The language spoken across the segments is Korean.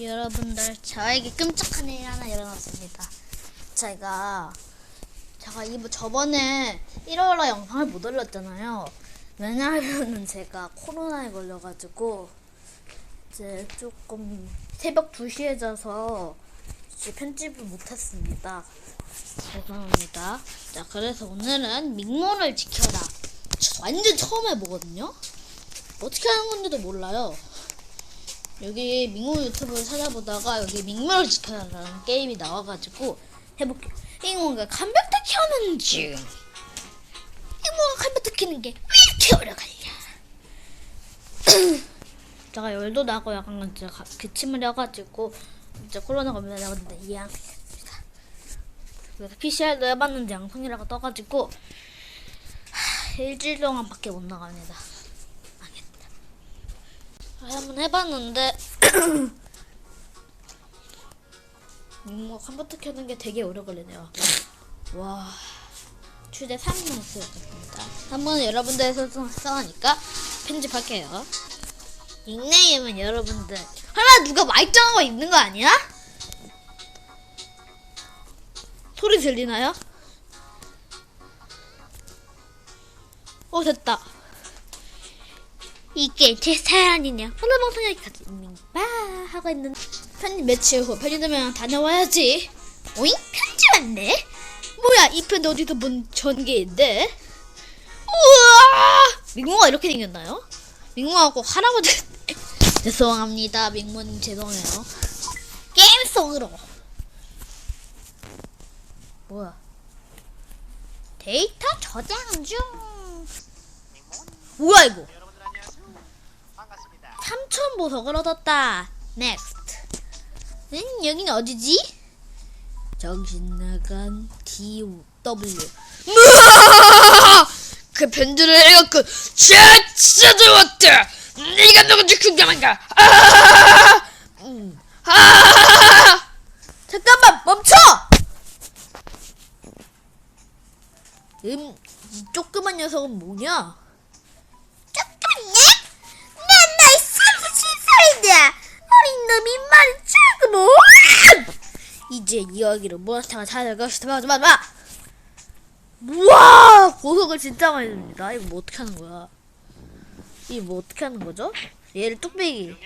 여러분들 저에게 끔찍한 일이 하나 일어났습니다. 제가 제가 이번 저번에 1월에 영상을 못 올렸잖아요. 왜냐하면은 제가 코로나에 걸려가지고 이제 조금 새벽 2시에 자서 이제 편집을 못했습니다. 죄송합니다. 자 그래서 오늘은 민원을 지켜라. 저 완전 처음 해보거든요. 어떻게 하는 건지도 몰라요. 여기 민호 유튜브를 찾아보다가 여기 민물을 지켜달라는 게임이 나와가지고 해볼게요. 이모가 컴퓨터 켜는 중. 이모가 컴퓨터 켜는 게 왜 이렇게 오래 걸려? 제가 열도 나고 약간 진짜 가- 기침을 해가지고 진짜 코로나 걸려 나왔는데. 그래서 PCR도 해봤는데 양성이라고 떠가지고 하, 일주일 동안 밖에 못 나갑니다. 한번 해봤는데 뭐 컴퓨터 켜는 게 되게 오래 걸리네요. 와 최대 3분 쓰였습니다. 한번 여러분들에서 써하니까 편집할게요. 닉네임은 여러분들 하나 누가 거 있는 거 아니야? 소리 들리나요? 어 됐다. 이게 제 사연이냐 오늘 방송 여기까지 빠 하고 있는 편집 며칠 후 편의점에 다녀와야지. 오잉? 편지 왔네? 뭐야 이편 어디서 본 전개인데? 우와! 민모가 이렇게 생겼나요? 꼭 할아버지. 죄송합니다 민모님. 죄송해요. 게임 속으로. 뭐야? 데이터 저장 중. 뭐야 이거 여러분들 안녕하세요. 반갑습니다. 삼천 보석을 얻었다. Next. 응, 여긴 어디지? 정신 나간 DW. 그 편지를 읽었고 진짜 좋았다. 네가 누군지 궁금한가? 아! 음. 아! 잠깐만 멈춰. 음, 이 조그만 녀석은 뭐냐? 삼십살이다 어린 놈이 말이 조금 이제 이야기로 몬스터가 찾을 것이다 맞아 맞아 맞아 우와! 보석을 진짜 많이 줍니다. 이거 뭐 어떻게 하는 거야? 이거 뭐 어떻게 하는 거죠? 얘를 뚝배기.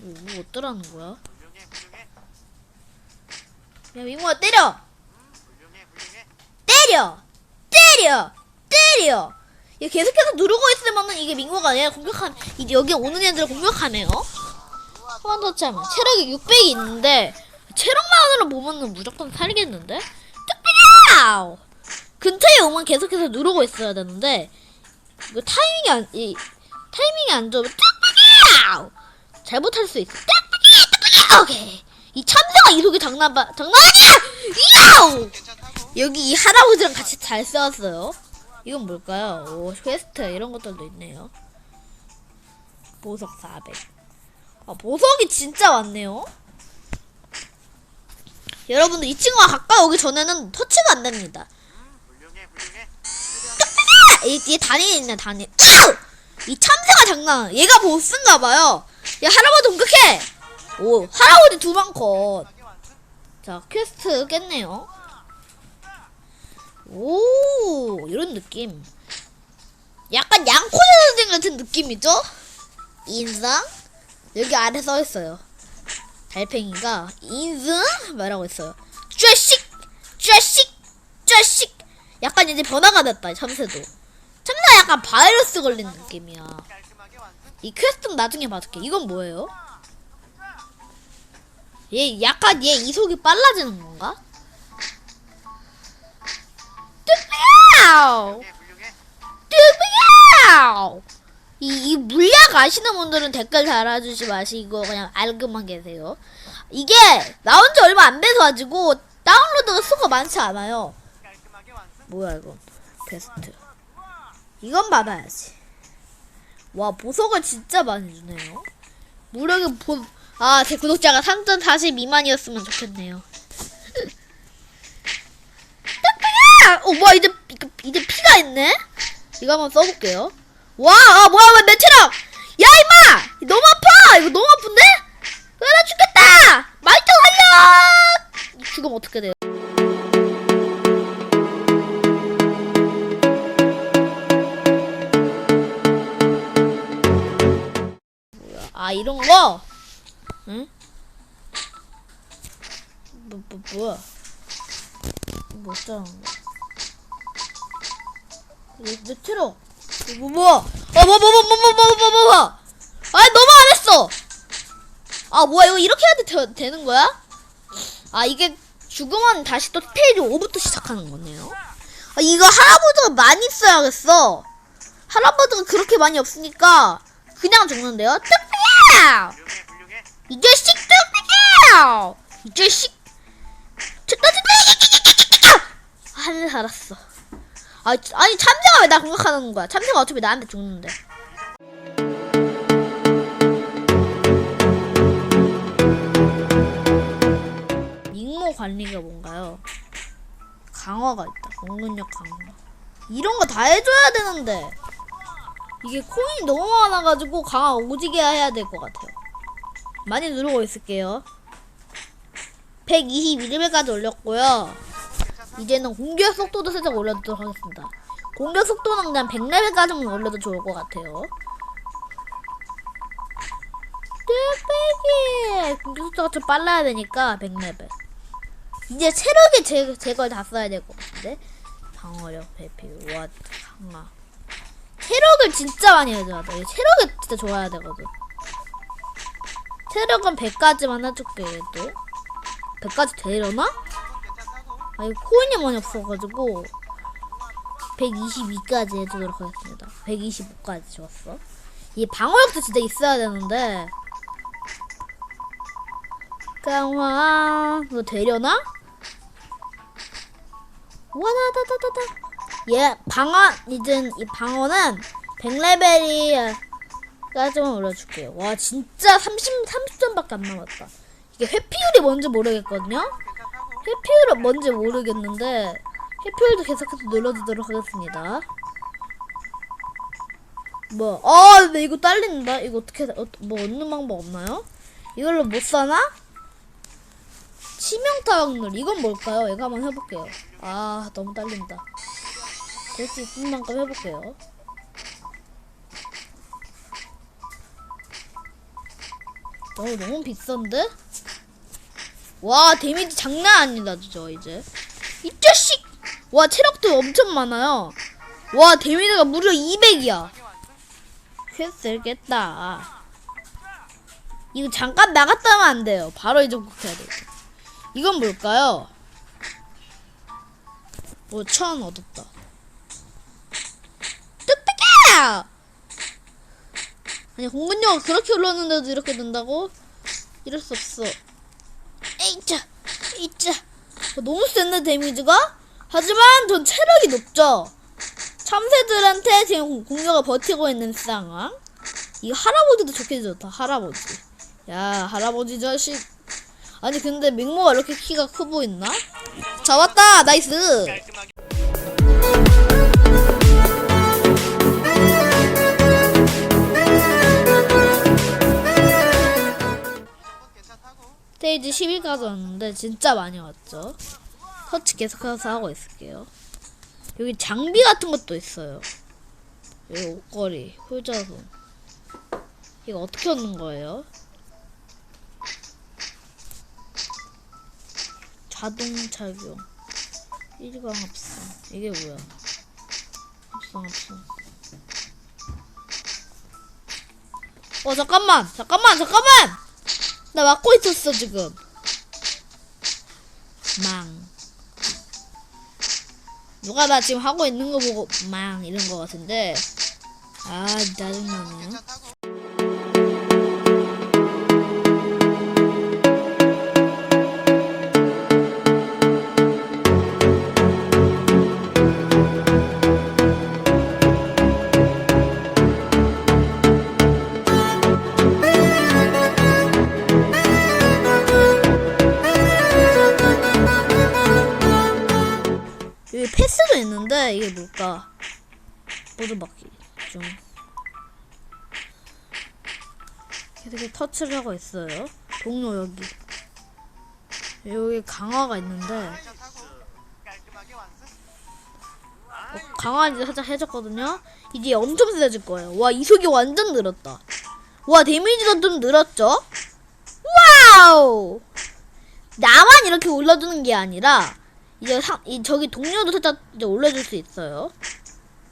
이거 뭐 어떠라는 거야? 야 민호야 때려! 때려! 때려! 때려 얘 계속해서 누르고 있으면은 이게 얘 공격한 이제 여기 오는 애들을 공격하네요. 차면 체력이 600이 있는데 체력만으로 보면은 무조건 살겠는데? 뚝배기 근처에 오면 계속해서 누르고 있어야 되는데 이거 타이밍이 안 이, 타이밍이 안 좋으면 뚝배기 잘못할 수 있어. 뚝배기! 뚝배기! 오케이! 이 참새가 이 속이 장난 봐 장난 아니야! 괜찮다고 여기 이 할아버지랑 같이 잘 싸웠어요. 이건 뭘까요? 오, 퀘스트 이런 것들도 있네요. 보석 400. 아, 보석이 진짜 많네요. 여러분들 이 친구가 가까이 오기 전에는 터치가 안 됩니다. 훌륭해 아, 단이 있네. 아우! 이 참새가 장난. 얘가 보스인가 봐요. 야, 할아버지 공격해! 오, 할아버지 두방 컷. 자, 퀘스트 깼네요. 오, 이런 느낌. 약간 양코 선생 같은 느낌이죠? 인상? 여기 아래 써 있어요. 달팽이가 인상? 말하고 있어요. 쥐식! 쥐식! 쥐식! 약간 이제 변화가 됐다, 참새도. 참새 약간 바이러스 걸린 느낌이야. 이 퀘스트는 나중에 봐줄게. 이건 뭐예요? 얘 약간 얘 이속이 빨라지는 건가? 훌륭해 훌륭해 뚜삐야우! 이, 이 물약 아시는 분들은 댓글 달아주지 마시고 그냥 알고만 계세요. 이게 나온 지 얼마 안 돼서 가지고 다운로드가 수가 많지 않아요. 뭐야 이거 퀘스트 이건 받아야지 와 보석을 진짜 많이 주네요 무력의 보... 아, 제 구독자가 3.40 미만이었으면 좋겠네요. 아, 어, 뭐야, 이제, 이제 피가 있네? 이거 한번 써볼게요. 와, 아, 뭐야, 왜 매트랑! 야, 임마! 너무 아파! 이거 너무 아픈데? 으아, 죽겠다! 말좀 살려! 죽으면 어떻게 돼요? 아, 이런 거? 응? 뭐, 뭐, 뭐야? 뭐 어쩌는 거야? 트럭. 뭐 뭐야? 어뭐 뭐 뭐 뭐 뭐 뭐 뭐 뭐 뭐? 아 너무 안 했어. 아 뭐야 이거 이렇게 해야 되, 되는 거야? 아 이게 죽으면 다시 또 페이지 5부터 시작하는 거네요. 아 이거 할아버지가 많이 써야겠어. 할아버지가 그렇게 많이 없으니까 그냥 죽는데요. 뚝배야! 이 자식 뚝배야! 이 자식 됐다 됐다 하늘 살았어. 아 아니 참새가 왜 나 공격하는 거야? 참새가 어차피 나한테 죽는데. 민모 관리가 뭔가요? 강화가 있다. 공근력 강화. 이런 거 다 해줘야 되는데 이게 코인이 너무 많아가지고 강화 오지게 해야 될 것 같아요. 많이 누르고 있을게요. 121레벨까지 올렸고요. 이제는 공격 속도도 살짝 올려두도록 하겠습니다. 공격 속도는 그냥 100레벨까지만 올려도 좋을 것 같아요. 뚝배기! 공격 속도가 좀 빨라야 되니까 100레벨. 이제 체력에 제, 제걸 다 써야 될 것 같은데. 방어력, 배피, 와, 강화. 체력을 진짜 많이 해줘야 돼. 체력이 진짜 좋아야 되거든. 체력은 100까지만 해줄게, 얘도. 100까지 되려나? 괜찮다고 아니, 코인이 많이 없어가지고. 122까지 해주도록 하겠습니다. 125까지 좋았어. 이 방어력도 진짜 있어야 되는데. 강화, 이거 되려나? 와나다다다다. 얘 방어 이젠 이 방어는 100레벨이 까지만 올려줄게요. 와 진짜 30 30점밖에 안 남았다. 이게 회피율이 뭔지 모르겠거든요. 회피율은 뭔지 모르겠는데 회피율도 계속해서 눌러주도록 하겠습니다. 뭐, 아, 근데 이거 딸린다. 이거 어떻게 어, 뭐 얻는 방법 없나요? 이걸로 못 사나? 치명타 확률 이건 뭘까요? 이거 한번 해볼게요. 아, 너무 딸린다. 될 수 있는 만큼 해볼게요. 어, 너무 비싼데? 와 데미지 장난 아니다 진짜 이제. 이 자식! 와 체력도 엄청 많아요. 와 데미지가 무려 200이야 이게 완승 됐을겠다. 이거 잠깐 나갔다 하면 안 돼요. 바로 이제 복해야 돼. 이건 뭘까요? 뭐천 얻었다. 뚝배기 아니 공근력 그렇게 올랐는데도 이렇게 된다고? 이럴 수 없어. 에 이차, 에이차. 어, 너무 센데 데미지가? 하지만 전 체력이 높죠. 참새들한테 지금 공- 공격을 버티고 있는 상황. 이 할아버지도 좋게 좋다. 할아버지. 야 할아버지 자식. 아니 근데 맹모가 이렇게 키가 커 보였나? 잡았다. 나이스. 스테이지 10일까지 왔는데 진짜 많이 왔죠. 터치 계속해서 하고 있을게요. 여기 장비 같은 것도 있어요. 여기 옷걸이, 효자손. 이거 어떻게 얻는 거예요? 자동 착용. 일광 합성. 이게 뭐야? 합성 합성. 어 잠깐만 잠깐만 잠깐만 나 막고 있었어 지금. 망. 누가 나 지금 하고 있는 거 보고 망 이런 거 같은데. 아 짜증나네 패스도 있는데 이게 뭘까 보드바퀴 좀 이렇게 터치를 하고 있어요 동료 여기 여기 강화가 있는데 어, 강화 이제 살짝 해줬거든요. 이제 엄청 세져질 거예요. 와 이속이 완전 늘었다. 와 데미지도 좀 늘었죠? 와우! 나만 이렇게 올려주는 게 아니라 이제 상, 이 저기 동료도 살짝 이제 올려줄 수 있어요.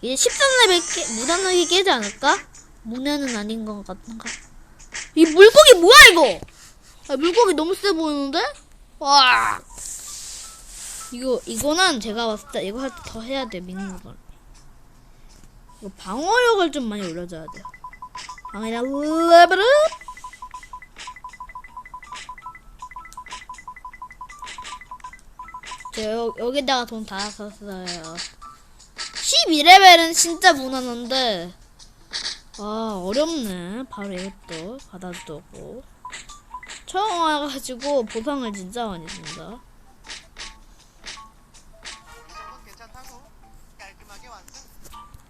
이제 13레벨 깨, 무난하게 깨지 않을까? 문에는 아닌 것 같은가? 이 물고기 뭐야 이거? 아, 물고기 너무 세 보이는데? 와! 이거 이거는 제가 봤을 때 이거 할 때 더 해야 돼 믿는 걸. 이거 방어력을 좀 많이 올려줘야 돼요. 방어력 레벨 업. 여, 여기다가 돈 다 썼어요. 12레벨은 진짜 무난한데 아 어렵네. 바로 이것도 받아두고 처음 와가지고 보상을 진짜 많이 준다.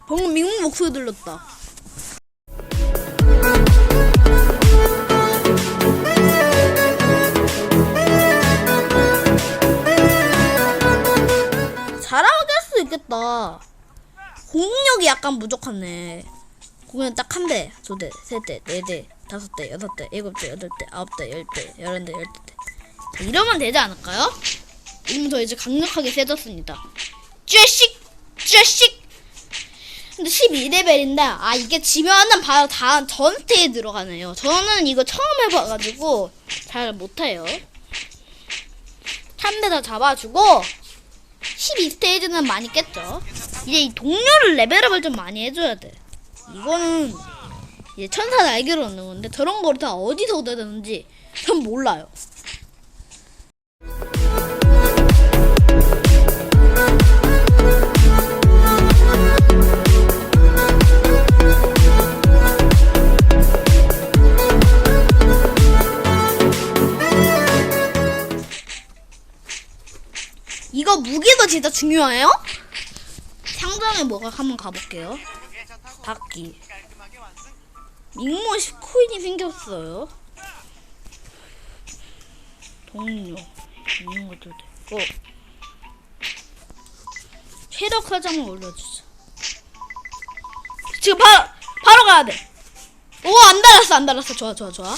방금 민국 목소리 들렸다. 있겠다. 공격력이 약간 부족하네. 공격 딱한 대, 두 대, 세 대, 네 대, 다섯 대, 여섯 대, 일곱 대, 여덟 대, 아홉 대, 열 대, 열한 대, 열두 대. 자, 이러면 되지 않을까요? 이러면 저 이제 강력하게 세졌습니다. 쬐씩! 쬐씩! 근데 12레벨인데 아 이게 지면은 바로 다음 전 스테이지 들어가네요. 저는 이거 처음 해봐가지고 잘 못해요. 한대더 잡아주고 12스테이지는 많이 깼죠. 이제 이 동료를 레벨업을 좀 많이 해줘야 돼. 이거는 이제 천사 날개를 얻는 건데 저런 거를 다 어디서 얻어야 되는지 전 몰라요. 이거 무기도 진짜 중요해요. 상점에 뭐가 한번 가볼게요. 완성. 민모 10코인이 생겼어요. 동료. 있는 것도 됐고. 체력 화장을 올려주자. 지금 바로, 바로 가야 돼. 오, 안 달았어, 안 달았어. 좋아, 좋아, 좋아.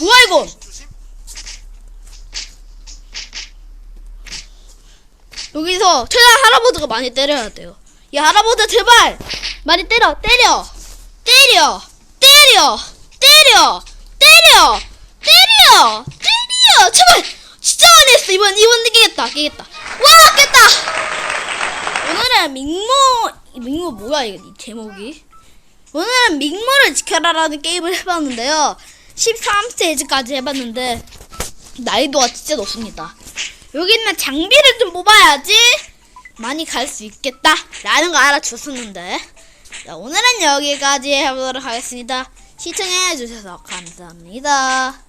뭐야, 이거? 조심. 여기서 최대한 할아버지가 많이 때려야 돼요. 야 할아버지 제발! 많이 때려! 때려! 때려! 때려! 때려! 때려! 때려! 때려! 제발! 진짜 많이 했어. 이번 이번 깨겠다. 깨겠다. 와 깼다! 오늘은 민모 민모 뭐야 이 제목이? 오늘은 민모를 지켜라라는 게임을 해봤는데요. 13스테이지까지 해봤는데 난이도가 진짜 높습니다. 여기는 장비를 좀 뽑아야지. 많이 갈 수 있겠다. 라는 거 알아줬었는데. 자, 오늘은 여기까지 해보도록 하겠습니다. 시청해 주셔서 감사합니다